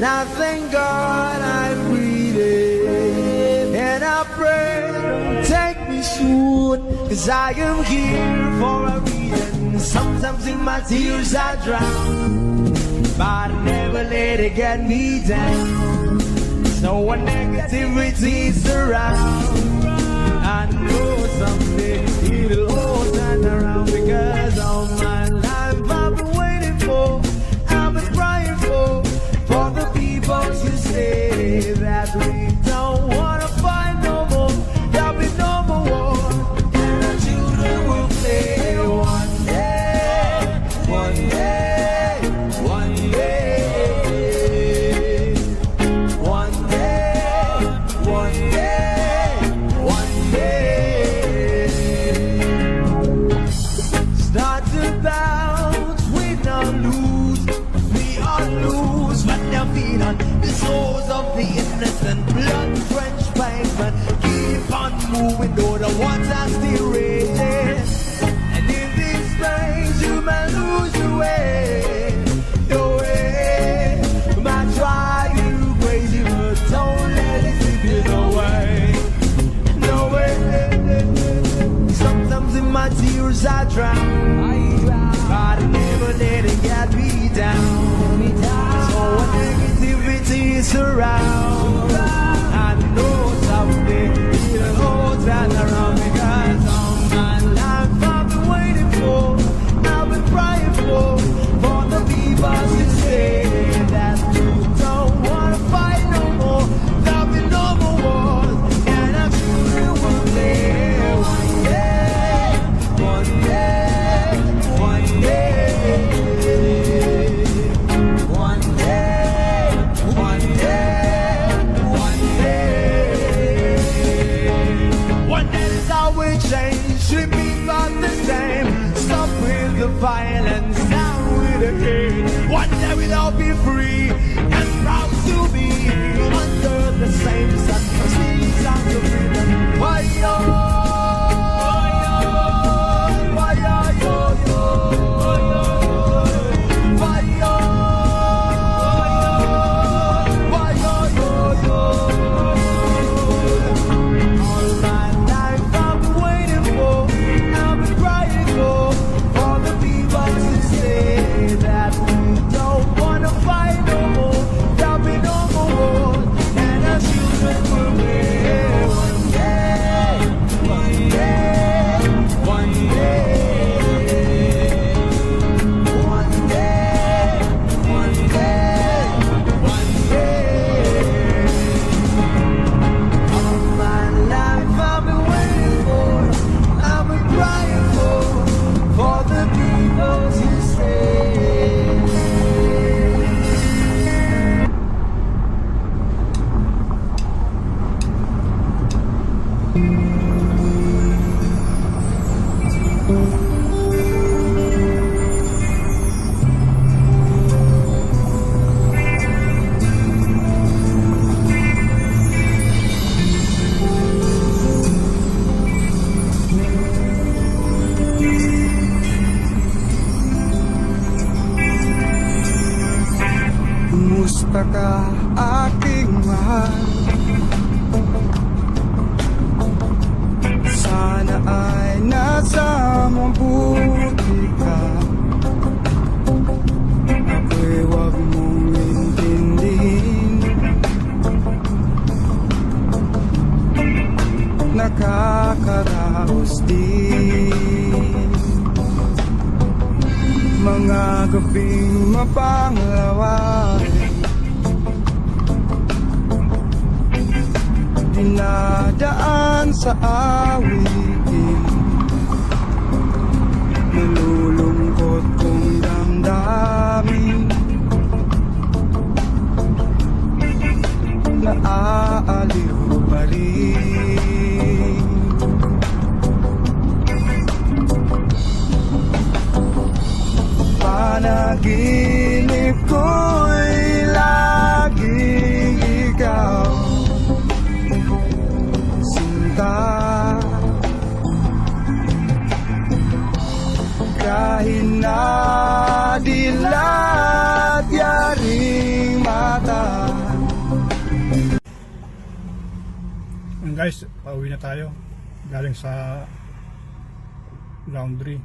And I thank God I'm it. And I pray, take me soon, cause I am here for a reason. Sometimes in my tears I drown, but I never let it get me down. no negativity is around, I know someday it'll all turn around because. surround. Basta ka aking mahal? Sana ay nasa mabuti ka. Ako'y huwag mong intindihin. Nakakaraos din. Mga gabing mapanglawan dinadaan sa awit. And guys, pauwi na tayo. Galing sa laundry.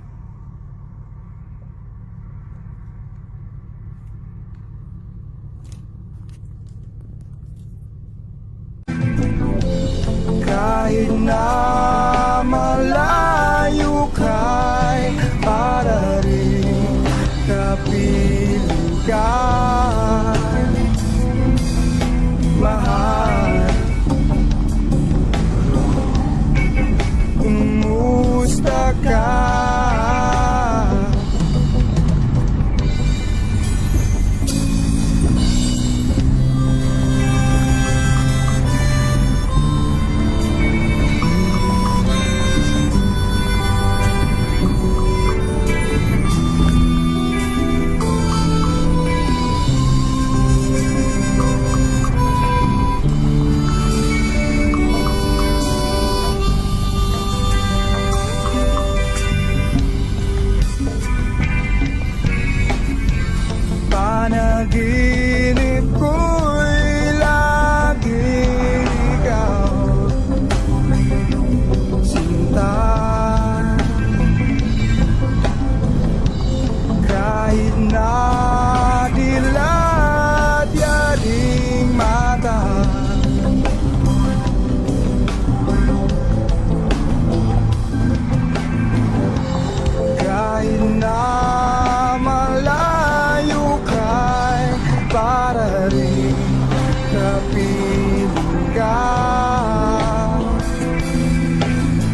ka.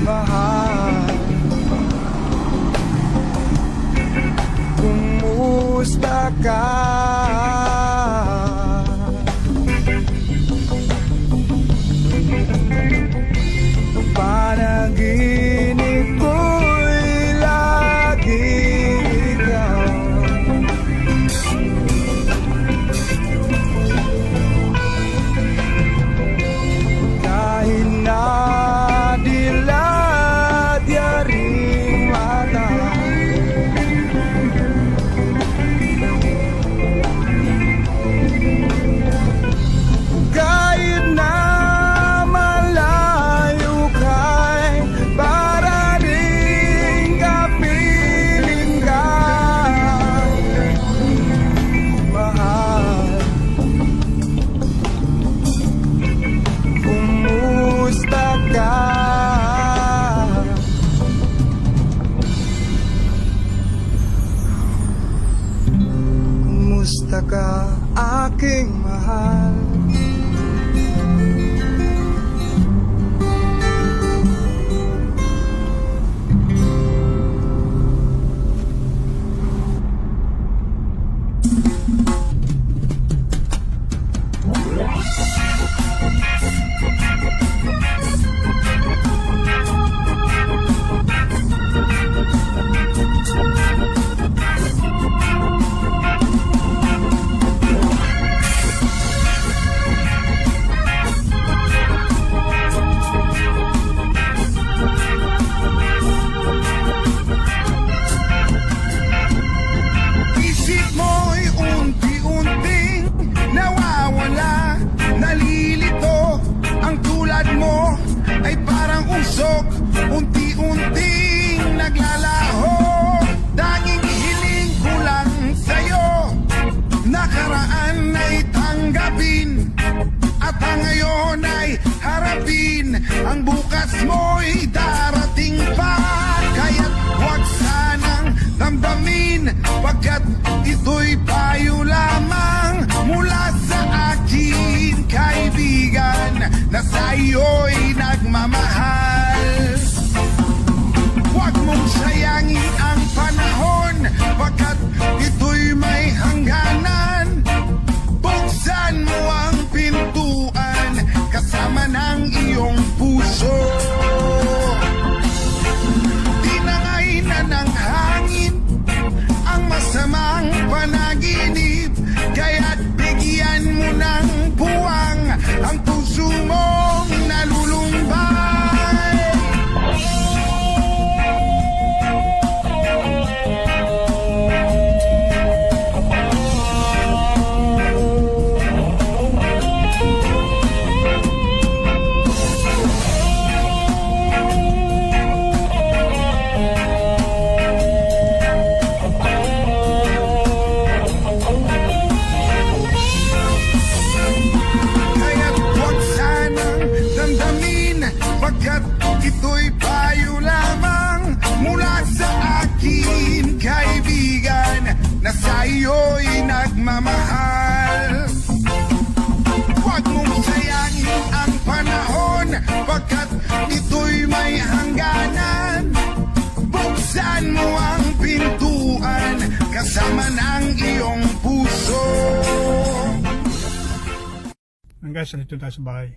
Mahal. Kumusta ka? Tag und hanggang sa tayo sa bahay